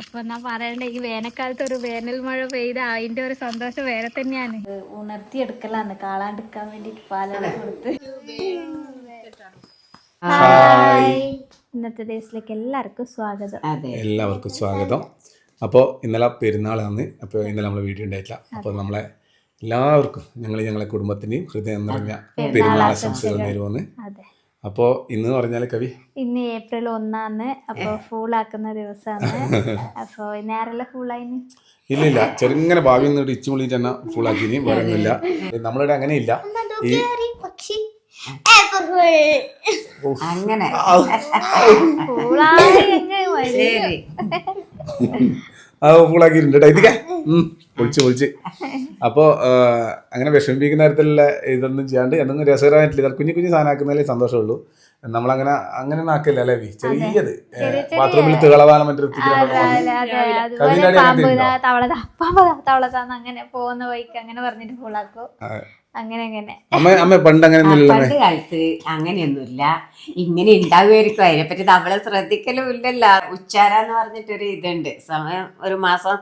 അപ്പൊ എന്നാ പറയണ്ടേ ഈ വേനൽക്കാലത്ത് ഒരു വേനൽ മഴ പെയ്ത അതിന്റെ ഒരു സന്തോഷം വേറെ തന്നെയാണ്. ഉണർത്തി ഉണർത്തിയെടുക്കലാന്ന് കാളാണ്ടിരിക്കാൻ വേണ്ടിട്ട് പാലാണ് കൊടുത്ത്. ഇന്നത്തെ ദിവസത്തിലേക്ക് എല്ലാവർക്കും സ്വാഗതം. അതെ. എല്ലാവർക്കും സ്വാഗതം. അപ്പോൾ ഇന്നലെ പെരുന്നാളാണ് അപ്പോൾ ഇന്നലെ നമ്മൾ വീഡിയോ ഉണ്ടായിട്ടില്ല. അപ്പോൾ നമ്മളെ എല്ലാവർക്കും ഞങ്ങൾ ഞങ്ങളെ കുടുംബത്തിന്റെയും ഹൃദയം നിറഞ്ഞ പെരുന്നാൾ ആശംസകൾ നേരുമെന്ന് അതെ. അപ്പോൾ ഇന്ന് പറഞ്ഞാൽ കവി? ഇന്ന് ഏപ്രിൽ ഒന്നാന്ന്. അപ്പൊ ഫുൾ ആക്കുന്ന ദിവസമാണ് അപ്പൊ നേരല്ല ഫുൾ ആയിന് ഇല്ല ഇല്ല. ചെറുങ്ങനെ ഭാവി ഒന്ന് ഇച്ചു വിളിച്ചിട്ട് തന്നെ ആക്കിനി വരുന്നില്ല നമ്മളിവിടെ അങ്ങനെയില്ല. ഈ. അങ്ങനെ. ആ ഫുള്ളാക്കിയിട്ടുണ്ട് കേട്ടോ ഇതിക്കെ? പൊളിച്ച് പൊളിച്ച് അപ്പോൾ അങ്ങനെ വിഷമിപ്പിക്കുന്ന തരത്തിലുള്ള ഇതൊന്നും ചെയ്യാണ്ട് എന്തെങ്കിലും രസകരമായിട്ടില്ല. കുഞ്ഞു കുഞ്ഞു സാധനം ആക്കുന്നതിലേ സന്തോഷമുള്ളൂ. നമ്മളങ്ങനെ അങ്ങനെ ആക്കില്ല അല്ലേ ചെറിയത്. ബാത്റൂമിൽ തിളവാനം മറ്റൊരു അതെ, അതെ, അതെ. അങ്ങനെ പോകുന്ന വഴിക്ക് അങ്ങനെ പറഞ്ഞിട്ട് ഫുള്ളാക്കും അങ്ങനെ അങ്ങനെ. അമ്മ അമ്മ പണ്ട് അങ്ങനെ പണ്ട് കാലത്ത് അങ്ങനെയൊന്നുമില്ല. ഇങ്ങനെ ഉണ്ടാകുമായിരിക്കും അതിനെപ്പറ്റി നമ്മളെ ശ്രദ്ധിക്കലും ഇല്ലല്ല. ഉച്ചാര എന്ന് പറഞ്ഞിട്ടൊരു ഇതുണ്ട്. സമയം ഒരു മാസം.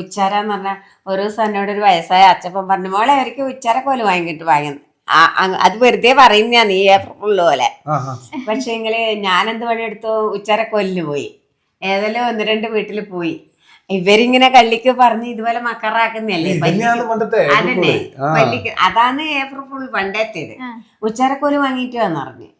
ഉച്ചാര എന്ന് പറഞ്ഞാൽ ഒരു ദിവസം എന്നോട് ഒരു വയസ്സായ അച്ചപ്പൻ പറഞ്ഞു മോളെ അവർക്ക് പോലെ വാങ്ങിയിട്ട് വാങ്ങുന്നു അത് വെറുതെ പറയുന്ന നീ ഏപ്രിൽ പോലെ. പക്ഷേങ്കിൽ ഞാനെന്ത് പണിയെടുത്തു? ഉച്ചരക്കൊല്ലിന് പോയി. ഏതെല്ലാം ഒന്ന് രണ്ട് വീട്ടിൽ പോയി. ഇവരിങ്ങനെ കള്ളിക്ക് പറഞ്ഞ് ഇതുപോലെ മക്കറാക്കുന്നല്ലേ അതന്നെ. പള്ളിക്ക് അതാണ് ഏപ്രിൽ ഫുൾ പണ്ടത്തേത്. ഉച്ചരക്കോൽ വാങ്ങിയിട്ട് വന്നറിഞ്ഞ് പറഞ്ഞു.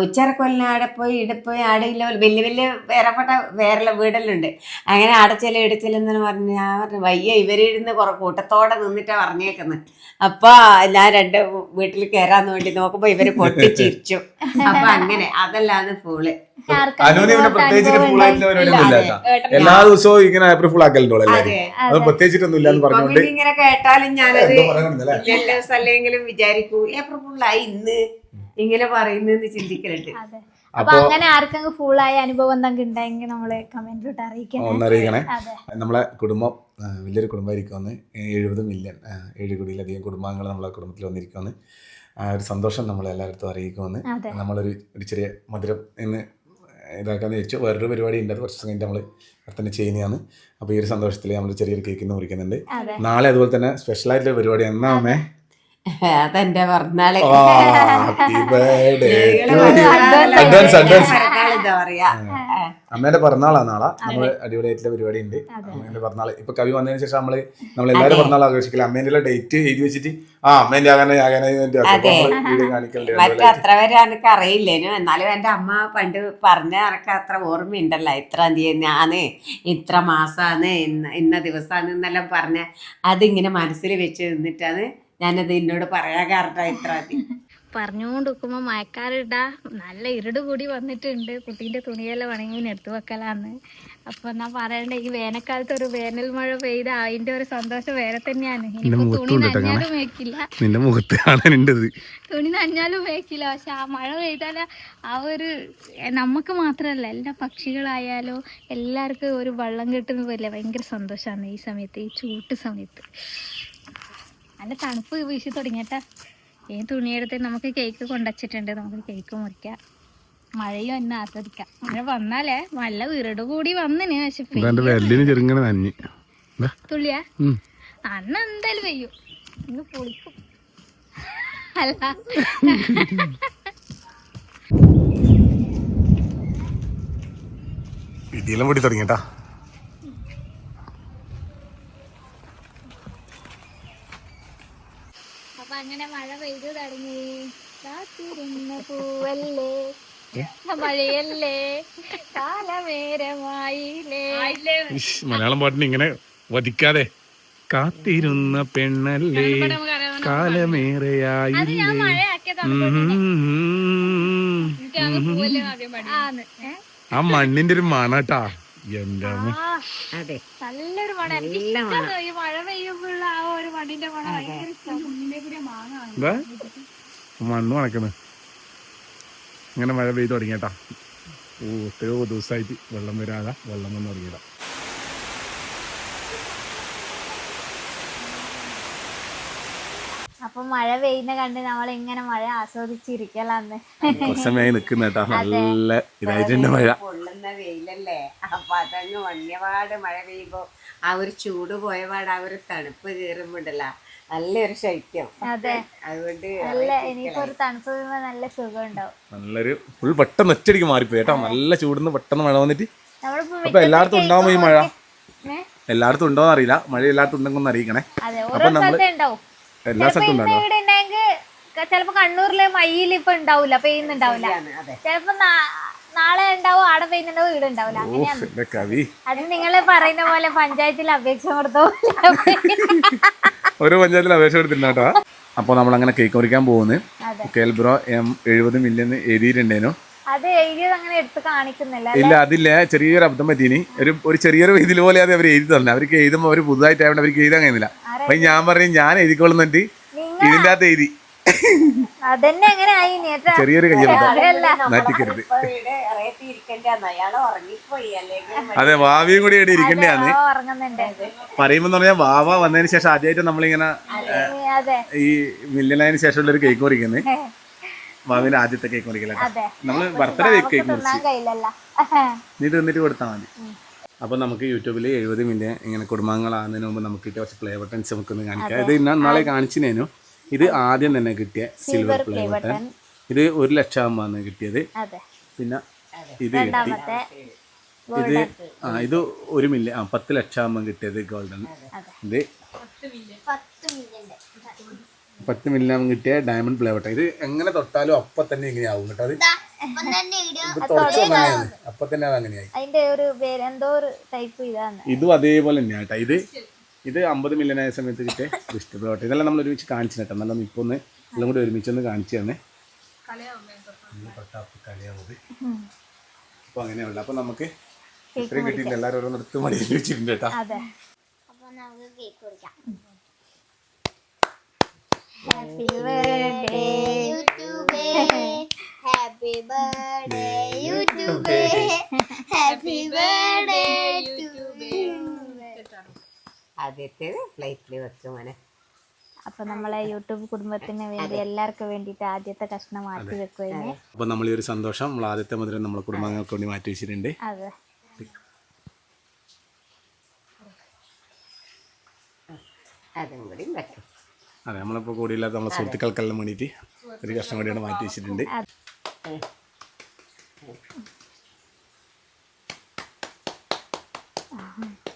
ഉച്ചരക്കൊല്ലിന് ആടെ പോയി ഇവിടെ പോയി ആടെ ഇല്ല വലിയ വലിയ വേറെപ്പെട്ട വേറെ വീടെല്ലാം അങ്ങനെ അടച്ചെല്ലാം ഇടച്ചെല്ലെന്നു പറഞ്ഞു ഞാൻ പറഞ്ഞു വയ്യ ഇവരിരുന്ന് കുറെ കൂട്ടത്തോടെ നിന്നിട്ടാ പറഞ്ഞേക്കുന്നത് അപ്പൊ ഞാൻ രണ്ട് വീട്ടിൽ കയറാന്ന് വേണ്ടി നോക്കുമ്പോ ഇവർ പൊട്ടിച്ചിരിച്ചു. അപ്പൊ അങ്ങനെ. അതല്ലാന്ന് പൂൾ അനുവിന് പിന്നെ പ്രത്യേകിച്ച് ഫുൾ ആയിട്ടുള്ള പരിപാടിയൊന്നും ഇല്ല എല്ലാ ദിവസവും ഇങ്ങനെ ഏപ്രിൽ ഫുൾ ആക്കലുണ്ടോ എല്ലാവരും അത് പ്രത്യേകിച്ചിട്ടൊന്നും ഇല്ലാന്ന് എന്ന് പറഞ്ഞുകൊണ്ട് ഇങ്ങനെ കേട്ടാലും ഞാനത് എല്ലാ സ്ഥലെങ്കിലും വിചാരിക്കൂ ഏപ്രിൽ ഫുള്ളായി ഇന്ന്. ഇങ്ങനെ പറയുന്നെന്ന് ചിന്തിക്കലുണ്ട്. അപ്പൊ അങ്ങനെ ആർക്കെങ്കിലും ഫുൾ ആയ അനുഭവം എന്തെങ്കിലും ഉണ്ടെങ്കിൽ നമ്മൾ കമന്റിലോട്ട് അറിയിക്കണം. ഒന്നറിയിക്കണേ നമ്മളെ കുടുംബം വലിയൊരു കുടുംബമായിരിക്കുമെന്ന് എഴുപത് മില്യൺ ഏഴ് കോടിയിലധികം കുടുംബാംഗങ്ങൾ നമ്മളെ കുടുംബത്തിൽ വന്നിരിക്കുമെന്ന് ആ ഒരു സന്തോഷം നമ്മളെല്ലായിടത്തും അറിയിക്കുമെന്ന് നമ്മളൊരു ഒരു ചെറിയ മധുരം എന്ന് ഇതാക്കാന്ന് വെച്ചു വേറൊരു പരിപാടി ഉണ്ട് അത് കുറച്ച് കഴിഞ്ഞിട്ട് നമ്മൾ തന്നെ ചെയ്യുന്നതാണ്. അപ്പോൾ ഈ ഒരു സന്തോഷത്തിൽ നമ്മൾ ചെറിയൊരു കേക്ക് ഇന്ന് മുറിക്കുന്നുണ്ട്. നാളെ അതുപോലെ തന്നെ സ്പെഷ്യൽ ആയിട്ടുള്ള പരിപാടി എന്നാ അമ്മേ? അതെന്റെ പറഞ്ഞാൽ ഹാപ്പി ബർത്ത്ഡേ അഡ്വാൻസ് അഡ്വാൻസ് എന്താ പറയാ? അമ്മേന്റെ പിറന്നാളാ നാളെ. നമ്മൾ അടിപൊളിയായിട്ടുള്ള പരിപാടി ഉണ്ട് അമ്മേന്റെ പിറന്നാൾ. ഇപ്പൊ കവി വന്നതിന് ശേഷം നമ്മൾ നമ്മൾ എല്ലാവരും പിറന്നാൾ ആഘോഷിക്കില്ല? അമ്മേന്റെ ഡേറ്റ് എഴുതി വെച്ചിട്ട് ആ അമ്മേന്റെ ആകാനെ ആകാനെ മറ്റത്ര മറ്റേ അത്ര വരെ എനിക്ക് അറിയില്ലേനു. എന്നാലും എന്റെ അമ്മ പണ്ട് പറഞ്ഞ എനിക്ക് അത്ര ഓർമ്മയുണ്ടല്ലോ. ഇത്ര ഞാൻ ഇത്ര മാസാണ് ഇന്ന ഇന്ന ദിവസമാണ് എന്നെല്ലാം പറഞ്ഞ. അതിങ്ങനെ മനസ്സിൽ വെച്ച് നിന്നിട്ടാണ് ഞാനത് എന്നോട് പറയാൻ കാരണം ഇത്ര പറഞ്ഞുകൊണ്ട് നിൽക്കുമ്പോ മഴക്കാരിടാ നല്ല ഇരുട് കൂടി വന്നിട്ടുണ്ട്. കുട്ടീന്റെ തുണിയെല്ലാം ഉണങ്ങി എടുത്തു വെക്കലാന്ന്. അപ്പൊ എന്നാ പറയണ്ടേ ഈ വേനൽക്കാലത്ത് ഒരു വേനൽ മഴ പെയ്ത അതിന്റെ ഒരു സന്തോഷം വേറെ തന്നെയാണ്. തുണി നനഞ്ഞാലും വേക്കില്ല നിന്റെ മുഖത്താണ് തുണി നനഞ്ഞാലും വേക്കില്ല പക്ഷെ ആ മഴ പെയ്താൽ ആ ഒരു നമുക്ക് മാത്രമല്ല എല്ലാ പക്ഷികളായാലും എല്ലാവർക്കും ഒരു വെള്ളം കിട്ടുന്ന പോലെ ഭയങ്കര സന്തോഷമാണ് ഈ സമയത്ത് ഈ ചൂട്ട് സമയത്ത്. നല്ല തണുപ്പ് വീശി തുടങ്ങിയട്ടാ. ഈ തുണിയെടുത്ത് നമുക്ക് കേക്ക് കൊണ്ടുവച്ചിട്ടുണ്ട്. നമുക്ക് കേക്ക് മുറിക്കാം. മഴയും എന്നെ ആസ്വദിക്കാം. മഴ വന്നാലേ നല്ല വീട് കൂടി വന്നിന്. പക്ഷെ ചെറുങ്ങനെ തുള്ളിയാ? അന്ന് എന്തായാലും പെയ്യും. ഇന്ന് പൊളിക്കും. അല്ല. ഇടിയെല്ലാം പൊടി തുടങ്ങിട്ടാ അപ്പൊ അങ്ങനെ മഴ പെയ്തു തുടങ്ങി. കാത്തിരുന്ന പൂവല്ലേ? മഴയല്ലേ? കാലമേരമായില്ലേ? മലയാളം പാട്ടിന് ഇങ്ങനെ വധിക്കാതെ കാത്തിരുന്ന പെണ്ണല്ലേ? കാലമേറെയായി അത് ഞാൻ മഴയാക്കിയതാണ് ആന്ന്. ഏ? ആ മണ്ണിന്റെ ഒരു മണട്ടാ. അതെ. നല്ലൊരു മണം. എനിക്ക് ഇഷ്ടമാണ് ഈ മഴ പെയ്യുമ്പോഴുള്ള ആ ഒരു മണ്ണിന്റെ മണം ഭയങ്കര ഇഷ്ടമാണ് എന്താ? മണ്ണ് മണക്കുന്നു ഇങ്ങനെ മഴ പെയ്ത് തുടങ്ങിയട്ടാ. ഓ എത്രയോ ദിവസമായിട്ട് വെള്ളം വരാതെ വെള്ളം വന്ന് തുടങ്ങിയതാ. അപ്പൊ മഴ പെയ്യുന്ന കണ്ട് നമ്മൾ ഇങ്ങനെ മഴ ആസ്വദിച്ചിരിക്കലാന്ന്. കുറച്ച് സമയമായി നിക്കുന്ന കേട്ടാ നല്ല ഇതായിട്ടുണ്ട് മഴ. പൊള്ളുന്ന വെയിലല്ലേ? അപ്പൊ അതങ്ങ് വന്യപാട് മഴ പെയ്യുമ്പോ ആ ഒരു ചൂട് പോയപാട് ആ ഒരു തണുപ്പ് കയറുമ്പോണ്ടല്ല നല്ലൊരു ശൈത്യം. അതെ. അതുകൊണ്ട് നല്ല തണുപ്പ് വീഴുമ്പോ നല്ല സുഖം ഉണ്ടാവും നല്ലൊരു ഫുൾ പെട്ടെന്ന് ഒറ്റടിക്ക് മാറിപ്പോയി കേട്ടോ. നല്ല ചൂടുന്ന് പെട്ടെന്ന് മഴ വന്നിട്ട്. അപ്പൊ എല്ലായിടത്തും ഉണ്ടാവുമ്പോ ഈ മഴ? എല്ലായിടത്തും ഉണ്ടോന്ന് അറിയില്ല മഴ എല്ലായിടത്തും ഉണ്ടെങ്കിൽ അറിയിക്കണേ. അപ്പൊ നമ്മൾ എല്ലാ സ്ഥലത്തും ഉണ്ടാവും ചിലപ്പോ കണ്ണൂരിലെ മയ്യിൽ ഇപ്പൊ ഉണ്ടാവില്ല. പെയ്യുന്നുണ്ടാവില്ല അതെ. ചിലപ്പോ നാളെ ഉണ്ടാവും? ആടെ പെയ്യുന്നുണ്ടാവും ഇവിടെ ഉണ്ടാവില്ല അങ്ങനെയാണ് കവി. അത് നിങ്ങൾ പറയുന്ന പോലെ പഞ്ചായത്തിൽ അപേക്ഷ കൊടുത്തോ? ഒരു പഞ്ചായത്തിൽ അപേക്ഷ കൊടുത്തിട്ടുണ്ട് അപ്പൊ അപ്പോൾ നമ്മൾ അങ്ങനെ കേക്ക് മുറിക്കാൻ പോകുന്നു. അതെ. കേൽബ്രോ എം എഴുപത് മില്യൺ എഴുതിയിട്ടുണ്ടേനു. അത് എഴുതിയത് അങ്ങനെ എടുത്ത് കാണിക്കുന്നില്ല ഇല്ല അതില്ല. ചെറിയൊരു അബദ്ധം പറ്റീനി ഒരു ഒരു ചെറിയൊരു ഇതിൽ പോലെ അത് അവർ എഴുതി തന്നെ അവർക്ക് എഴുതുമ്പോൾ അവർ പുതുതായിട്ടായതുകൊണ്ട് അവർക്ക് എഴുതാൻ കഴിയുന്നില്ല. അപ്പൊ ഞാൻ പറഞ്ഞു ഞാൻ എഴുതിക്കൊള്ളുന്നുണ്ട് ഇതിന്റെ അകത്ത് എഴുതി. അതന്നെ അങ്ങനെ ആയി. നേട്ടാ ചെറിയൊരു ഇരിക്കണ്ടെന്ന് ഉറങ്ങിപ്പോയി. അതെ വാവിയും കൂടി ഇവിടെ ഇരിക്കേണ്ടതാണ് പറയുമ്പോ പറയുമ്പോൾ പറഞ്ഞാൽ വാവ വന്നതിന് ശേഷം ആദ്യമായിട്ട് നമ്മളിങ്ങനെ ഈ മില്യനായതിനു ശേഷമുള്ള ഒരു കേക്ക് മുറിക്കുന്നത് വാവിന്റെ ആദ്യത്തെ കേക്ക് മുറിക്കല നമ്മൾ ബർത്ത്ഡേ കേക്ക് മുറിച്ച് മുറിച്ചു. കഴിയില്ലല്ല. നീ തിന്നിട്ട് കൊടുത്താൽ മതി. അപ്പോൾ നമുക്ക് യൂട്യൂബിൽ എഴുപത് മില്യൺ ഇങ്ങനെ കുടുംബങ്ങളാകുന്നതിന് മുമ്പ് നമുക്ക് കുറച്ച് പ്ലേ ബട്ടൺസ് നമുക്ക്ന്ന് കാണിക്കാം. ഇത് ഇന്ന നാളെ കാണിച്ചിനേനു. ഇത് ആദ്യം തന്നെ കിട്ടിയ സിൽവർ പ്ലേ ബട്ടൺ ഇത് ഒരു ലക്ഷമാണ് കിട്ടിയത്. അതെ. പിന്നെ ഇത് കിട്ടി. ഇത് ആ ഇത് ഒരു മില്യൺ ആ പത്ത് ലക്ഷം ആകുമ്പോൾ കിട്ടിയത് ഗോൾഡൻ ഇത് പത്ത് മില്യൺ കിട്ടിയ ഡയമണ്ട് പ്ലേ ബട്ടൺ ഇത് എങ്ങനെ തൊട്ടാലും അപ്പം തന്നെ ഇങ്ങനെയാവും കേട്ടോ. അത് അപ്പൊ തന്നെ അത് അങ്ങനെയായി. അതിന്റെ ഒരു എന്തോ ഒരു ടൈപ്പ് ഇതാണ്. ഇതും അതേപോലെ തന്നെയാണ് കേട്ടോ. ഇത് ഇത് അമ്പത് മില്യൺ ആയ സമയത്ത് കിട്ടിയ ഡിസ്റ്റ് പ്ലേ ബട്ടൺ ഇതെല്ലാം നമ്മൾ ഒരുമിച്ച് കാണിച്ചു കേട്ടോ നല്ല ഇപ്പോൾ ഒന്ന് എല്ലാം കൂടി ഒരുമിച്ച് ഒന്ന് കാണിച്ചു തന്നെ അപ്പോൾ അങ്ങനെയുള്ള അപ്പോൾ നമുക്ക് ഇത്രയും കിട്ടിയില്ല എല്ലാവരും ഓരോ നൃത്തം മടി വെച്ചിട്ടുണ്ട് കേട്ടോ Happy happy birthday happy birthday YouTube happy birthday ആദ്യത്തേത് പ്ലേറ്റിൽ വെക്കും മോനെ. അപ്പൊ നമ്മളെ യൂട്യൂബ് കുടുംബത്തിന് വേണ്ടി എല്ലാവർക്കും വേണ്ടിയിട്ട് ആദ്യത്തെ കഷ്ണം മാറ്റി വെക്കുവായിരുന്നു. അപ്പൊ നമ്മൾ ഈ ഒരു സന്തോഷം നമ്മൾ ആദ്യത്തെ മുതൽ നമ്മളെ കുടുംബങ്ങൾക്ക് വേണ്ടി മാറ്റി വെച്ചിട്ടുണ്ട്. അതെ. അതും കൂടി വെക്കും. അതെ നമ്മളിപ്പോൾ കൂടിയില്ലാത്ത നമ്മളെ സുഹൃത്തുക്കൾക്കെല്ലാം വേണ്ടിയിട്ട് ഒരു കഷ്ണം കൂടിയാണ് മാറ്റി വെച്ചിട്ടുണ്ട്. അനക്ക്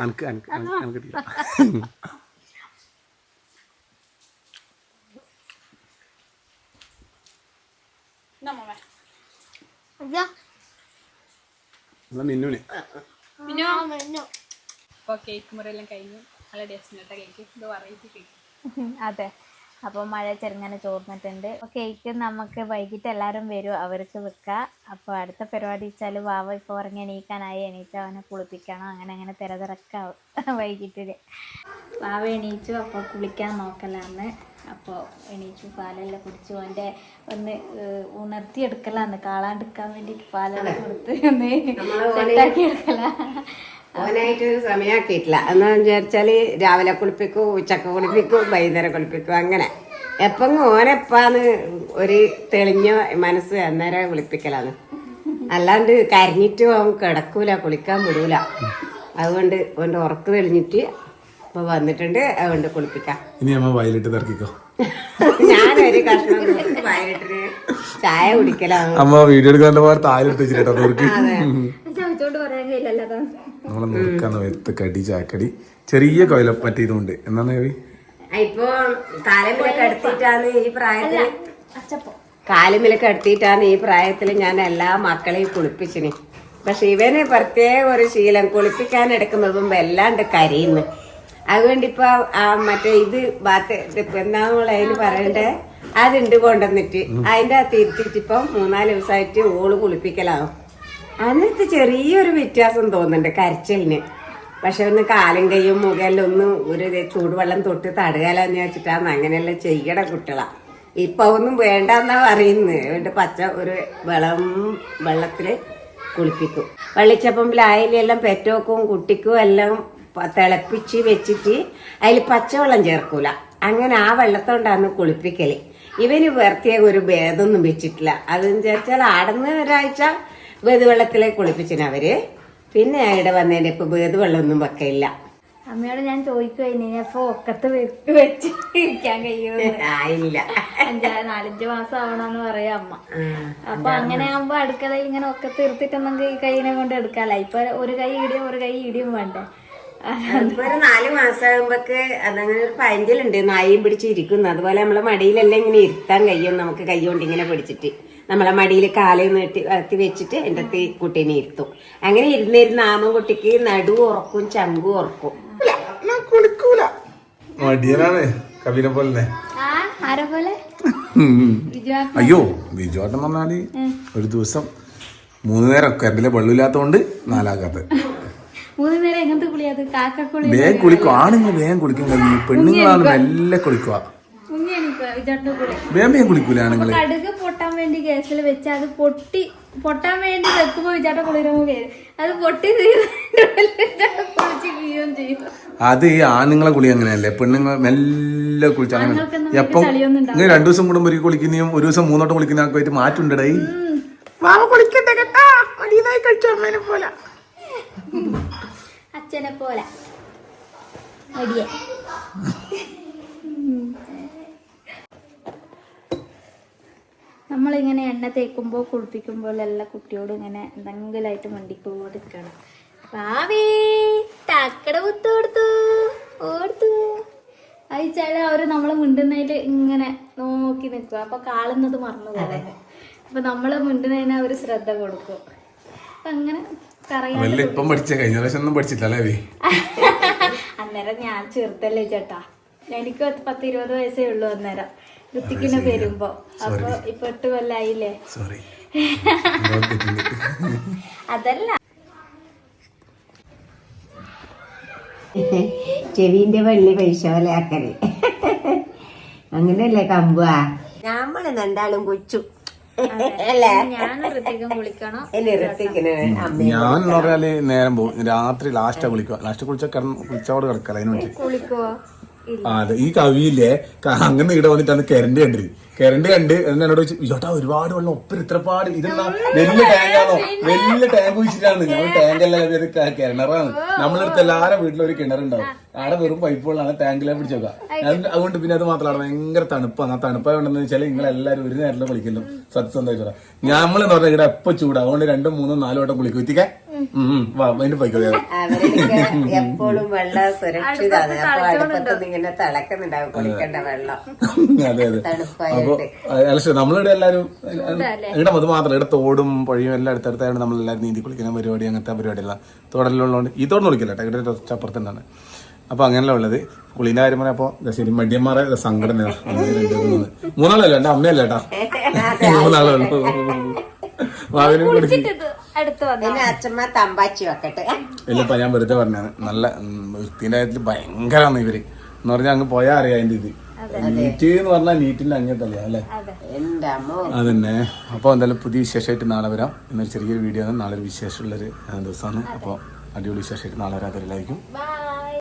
അനക്ക് അനക്ക് അനക്കിട്ടില്ല എന്നാ മിന്നുന് അപ്പോൾ കേക്ക് മുറിയെല്ലാം കഴിഞ്ഞു. നല്ല ടേസ്റ്റ് കേട്ടോ കേക്ക് ഇത് വെറൈറ്റി കേക്ക് അതെ. അപ്പോൾ മഴ ചെറുങ്ങനെ ചോർന്നിട്ടുണ്ട്. അപ്പൊ കേക്ക് നമുക്ക് വൈകിട്ട് എല്ലാവരും വരും അവർക്ക് വെക്കാം. അപ്പോൾ അടുത്ത പരിപാടി വെച്ചാൽ വാവ ഇപ്പോൾ ഉറങ്ങി എണീക്കാനായി എണീറ്റ് അവനെ കുളിപ്പിക്കണം. അങ്ങനെ അങ്ങനെ തിരതിറക്കാവും വൈകിട്ട് വാവ എണീച്ചു അപ്പോൾ കുളിക്കാൻ നോക്കലാന്ന്. അപ്പോൾ എണീച്ചു പാലെല്ലാം കുടിച്ചു. അവന്റെ ഒന്ന് ഉണർത്തിയെടുക്കലാന്ന്. കാളാണ്ടിരിക്കാൻ വേണ്ടിയിട്ട് പാലെല്ലാം കൊടുത്ത് ഒന്ന് സെറ്റാക്കി എടുക്കലാ ഓനായിട്ട് സമയമാക്കിയിട്ടില്ല എന്ന് വിചാരിച്ചാൽ രാവിലെ കുളിപ്പിക്കും ഉച്ചയ്ക്ക് കുളിപ്പിക്കും വൈകുന്നേരം കുളിപ്പിക്കും അങ്ങനെ. എപ്പം ഓനെപ്പാന്ന് ഒരു തെളിഞ്ഞ മനസ്സ് അന്നേരം കുളിപ്പിക്കലാന്ന് അല്ലാണ്ട് കരഞ്ഞിട്ട് അവൻ കിടക്കൂല കുളിക്കാൻ വിടൂല. അതുകൊണ്ട് ഓന്റെ ഉറക്ക് തെളിഞ്ഞിട്ട് ഇപ്പൊ വന്നിട്ടുണ്ട് അതുകൊണ്ട് കുളിപ്പിക്കാം. ഇനി അമ്മ വയലിട്ട് തിറക്കിക്കോ ഞാനൊരു കഷ്ണം വയലിട്ട് വയലിട്ടിന് ചായ കുടിക്കലാണ്. അമ്മ വീഡിയോ എടുക്കാൻ താഴെടുത്ത് വെച്ചിട്ടോ നുറുക്ക് ചോദിച്ചോണ്ട് പറയാൻ നമ്മളെ നുറുക്കാന്ന് വെത്ത് കടി ചാക്കടി. ചെറിയ കൊയില മറ്റേ ഇതുണ്ട് എന്നാണ് കവി? ഇപ്പൊ കാലമിലൊക്കെ എടുത്തിട്ടാണ് ഈ പ്രായത്തിൽ. കാലുമിലൊക്കെ എടുത്തിട്ടാണ് ഈ പ്രായത്തിൽ ഞാൻ എല്ലാ മക്കളെയും കുളിപ്പിച്ചിന്. പക്ഷെ ഇവന് പ്രത്യേക ഒരു ശീലം കുളിപ്പിക്കാൻ എടുക്കുന്നതും വല്ലാണ്ട് കരയുന്നു. അതുകൊണ്ട് ഇപ്പൊ ആ മറ്റേ ഇത് ബാത്ത് അതിന് പറയണ്ടേ? അതുണ്ട് കൊണ്ടുവന്നിട്ട്. അതിന്റെ അകത്ത് ഇരുത്തിട്ട് ഇപ്പം മൂന്നാൽ ദിവസമായിട്ട് ഓൾ കുളിപ്പിക്കലാവും അതിനകത്ത് ചെറിയൊരു വ്യത്യാസം തോന്നുന്നുണ്ട് കരച്ചിലിന്. പക്ഷെ ഒന്ന് കാലും കൈയും മുഖെല്ലാം ഒന്ന് ഒരു ചൂടുവെള്ളം തൊട്ട് തടുകാലെന്ന് വെച്ചിട്ടാണ് അങ്ങനെയെല്ലാം ചെയ്യണ കുട്ടികളാ. ഇപ്പൊ ഒന്നും വേണ്ടെന്നാ പറയുന്നത് എന്നിട്ട് പച്ച ഒരു വെള്ളം വെള്ളത്തിൽ കുളിപ്പിക്കും. വെള്ളിച്ചപ്പമ്പിലായാലെല്ലാം പെറ്റോക്കും കുട്ടിക്കും എല്ലാം തിളപ്പിച്ച് വെച്ചിട്ട് അതിൽ പച്ചവെള്ളം ചേർക്കൂല. അങ്ങനെ ആ വെള്ളത്തോണ്ടാണ് കുളിപ്പിക്കൽ. ഇവന് പ്രത്യേക ഒരു ഭേദമൊന്നും വെച്ചിട്ടില്ല. അതെന്ന് വെച്ചാൽ ആടുന്ന ഒരാഴ്ച വേദവെള്ളത്തിലേക്ക് കുളിപ്പിച്ചിന് അവർ പിന്നെ ഇവിടെ വന്നതിന്റെ ഇപ്പൊ ഒന്നും വെക്കയില്ല. അമ്മയോട് ഞാൻ ചോദിക്കുവായിരുന്നു അപ്പൊ ഒക്കത്ത് വെച്ച് ഇരിക്കാൻ കഴിയുമെന്ന് ആയില്ല അഞ്ചാ നാലഞ്ച് മാസം ആവണമെന്ന് പറയാം അമ്മ. അപ്പൊ അങ്ങനെ ആകുമ്പോ അടുക്കള ഇങ്ങനെ ഒക്കെ തീർത്തിട്ടെന്നെങ്കിൽ ഈ കൈയിനെ കൊണ്ട് എടുക്കാല്ല. ഇപ്പൊ ഒരു കൈ ഇടിയും ഒരു കൈ ഇടിയും വേണ്ടേ. ഒരു നാല് മാസമാകുമ്പോക്ക് അതങ്ങനെ ഒരു പഴഞ്ചലുണ്ട് നായും പിടിച്ചിരിക്കുന്നു അതുപോലെ നമ്മളെ മടിയിലെല്ലാം ഇങ്ങനെ ഇരുത്താൻ കഴിയും നമുക്ക് കൈ കൊണ്ട് ഇങ്ങനെ പിടിച്ചിട്ട്. നമ്മളെ മടിയിൽ കാൽ നീട്ടി വളർത്തി വെച്ചിട്ട് എന്റെ അടുത്ത് ഈ കുട്ടീനെ ഇരുത്തും. അങ്ങനെ ഇരുന്നിരുന്ന് ആമൻകുട്ടിക്ക് നടു ഉറക്കും ചങ്കും ഉറക്കും. ഞാൻ കുളിക്കൂല മടിയനാണ് കവിനെ പോലെ ആ ആരെ പോലെ? അയ്യോ ബിജുവാട്ടം എന്ന് പറഞ്ഞാൽ ഒരു ദിവസം മൂന്ന് നേരം കരണ്ടിലെ വെള്ളമില്ലാത്തോണ്ട് നാലാകാത്ത മൂന്ന് നേരം എങ്ങനത്തെ കുളിയത് കാക്കക്കുളി വേഗം കുളിക്കും. ആണുങ്ങൾ വേഗം കുളിക്കാൻ കഴിഞ്ഞു പെണ്ണുങ്ങളാണ് മെല്ലെ കുളിക്കുക. വേഗം വേഗം കുളിക്കൂല ആണുങ്ങൾ? കടുക് പൊട്ടാൻ വേണ്ടി ഗ്യാസിൽ വെച്ച് അത് പൊട്ടി പൊട്ടാൻ വേണ്ടി വെക്കുമ്പോ വിചാട്ട കുളിരുമ്പോ വരും അത് പൊട്ടി കുളിച്ച് വീഴുകയും ചെയ്യും. അത് ഈ ആണുങ്ങളെ കുളി അങ്ങനെയല്ലേ? പെണ്ണുങ്ങൾ മെല്ലെ കുളിച്ചാൽ എപ്പം രണ്ടു ദിവസം കൂടുമ്പോൾ ഒരു കുളിക്കുന്നതും ഒരു ദിവസം മൂന്നോട്ട് കുളിക്കുന്നതൊക്കെ ആയിട്ട് മാറ്റുണ്ടടേ വാവ കുളിക്കട്ടെ കേട്ടാ. അടിയതായി കഴിച്ചു അമ്മേനെ പോലെ. അച്ഛനെ പോലെ. മടിയെ നമ്മളിങ്ങനെ എണ്ണ തേക്കുമ്പോൾ കുളിപ്പിക്കുമ്പോൾ എല്ലാ കുട്ടിയോടും ഇങ്ങനെ എന്തെങ്കിലുമായിട്ട് മണ്ടിക്കോടിക്കണം ഭാവി തക്കട കുത്ത് കൊടുത്തു ഓർത്തു അയച്ചാൽ അവർ നമ്മളെ മിണ്ടുന്നതിൽ ഇങ്ങനെ നോക്കി നിൽക്കും. അപ്പൊ കാളുന്നത് മറന്നു പോകും അപ്പൊ നമ്മൾ മിണ്ടുന്നതിന് അവർ ശ്രദ്ധ കൊടുക്കും. അപ്പൊ അങ്ങനെ ഇപ്പം പഠിച്ച കഴിഞ്ഞ പ്രാവശ്യം ഒന്നും പഠിച്ചിട്ടല്ലേ അന്നേരം ഞാൻ ചെറുതല്ലേ ചേട്ടാ. എനിക്ക് പത്ത് ഇരുപത് വയസ്സേ ഉള്ളൂ അന്നേരം. ഋത്തിക്കിന് വരുമ്പോ. അപ്പൊ ഇപ്പൊ എട്ട് കൊല്ലായില്ലേ? സോറി അതല്ല. ചെവിന്റെ വെള്ളി പൈസ പോലെ ആക്കൽ. അങ്ങനെയല്ലേ കമ്പുവാ? നമ്മൾ രണ്ടാളും കൊച്ചു. ഞാൻ പറഞ്ഞാൽ നേരം പോകും. രാത്രി ലാസ്റ്റാ കുളിക്കുക. ലാസ്റ്റ് കുളിച്ച കുളിച്ചവിടെ കിടക്കല അതിന് വേണ്ടി കുളിക്കുവോ? ആ, അതെ ഈ കവിയില്ലേ? അങ്ങനെ ഇവിടെ വന്നിട്ടാണ് കരണ്ട് കണ്ടത്. കരണ്ട് കണ്ട് എന്ന് എന്നോട് ചോദിച്ചു ചേട്ടാ ഒരുപാട് വെള്ളം ഒപ്പം ഇത്രപാട് ഇതെന്താ വലിയ ടാങ്കാണോ? വലിയ ടാങ്ക് വെച്ചിട്ടാണ് നമ്മൾ ടാങ്ക് ക- കിണറാണ്. നമ്മളടുത്ത് എല്ലാവരും വീട്ടിലും ഒരു കിണറുണ്ടാവും. അവിടെ വെറും പൈപ്പ് വെള്ളമാണ് ടാങ്കിലെ പിടിച്ചോക്കാം അതുകൊണ്ട് പിന്നെ അത് മാത്രമാണ് ഭയങ്കര തണുപ്പാണ്. ആ തണുപ്പായോണ്ടെന്ന് വെച്ചാൽ നിങ്ങൾ എല്ലാവരും ഒരു നേരത്തെ കുളിക്കുന്നു സത്യസന്ധമായിട്ടുള്ള നമ്മളെന്ന് പറഞ്ഞാൽ ഇവിടെ എപ്പോ ചൂടാ? അതുകൊണ്ട് രണ്ടും മൂന്നും നാലും വട്ടം കുളിക്കും. എപ്പോഴും വെള്ളം സുരക്ഷിതാണ് അപ്പൊ അടുപ്പത്തൊന്നും ഇങ്ങനെ തിളക്കുന്നുണ്ടാവും കുളിക്കേണ്ട വെള്ളം. അതെ അതെ. അപ്പൊ അല്ല നമ്മളിവിടെ എല്ലാരും ഇവിടെ അത് മാത്രം ഇവിടെ തോടും പുഴയും എല്ലാം അടുത്തടുത്തായത് നമ്മളെല്ലാവരും നീന്തി കുളിക്കുന്ന പരിപാടി അങ്ങനത്തെ പരിപാടിയെല്ലാം. തോടെല്ലാം ഉള്ളതുകൊണ്ട് ഈ തോടിന് കുളിക്കില്ല കേട്ടോ ഇവിടെ തന്നെയാണ് അപ്പൊ അങ്ങനെയല്ല ഉള്ളത്. കുളീന്റെ കാര്യം പറഞ്ഞപ്പോ ദേ ശരി മടിയന്മാരെ സംഘടന മൂന്നാളല്ലോ മൂന്ന് മൂന്നാളല്ല? എന്റെ അമ്മയല്ലേട്ടാ കേട്ടാ മൂന്നാളേ ഉള്ളൂ വാവിനും കുടിച്ച് അടുത്ത് വന്നു? അച്ഛമ്മ തമ്പാച്ചി വെക്കട്ടെ. ഇല്ലപ്പ ഞാൻ വെറുതെ പറഞ്ഞാണ് നല്ല വൃത്തിന്റെ കാര്യത്തിൽ ഭയങ്കരമാണ് ഇവർ. എന്ന് പറഞ്ഞാൽ അങ്ങ് പോയാ അറിയാം അതിന്റെ ഇത്. നീറ്റ് എന്ന് പറഞ്ഞാൽ നീറ്റിന്റെ അങ്ങനത്തല്ലേ അല്ലേ? അതന്നെ. അപ്പോൾ എന്തായാലും പുതിയ വിശേഷമായിട്ട് നാളെ വരാം. എന്നൊരു ചെറിയൊരു വീഡിയോ ആണ്. നാളെ ഒരു വിശേഷമുള്ളൊരു ദിവസമാണ്. അപ്പോൾ അടിപൊളി വിശേഷമായിട്ട് നാളെ വരാതെ അതിലായിരിക്കും ബൈ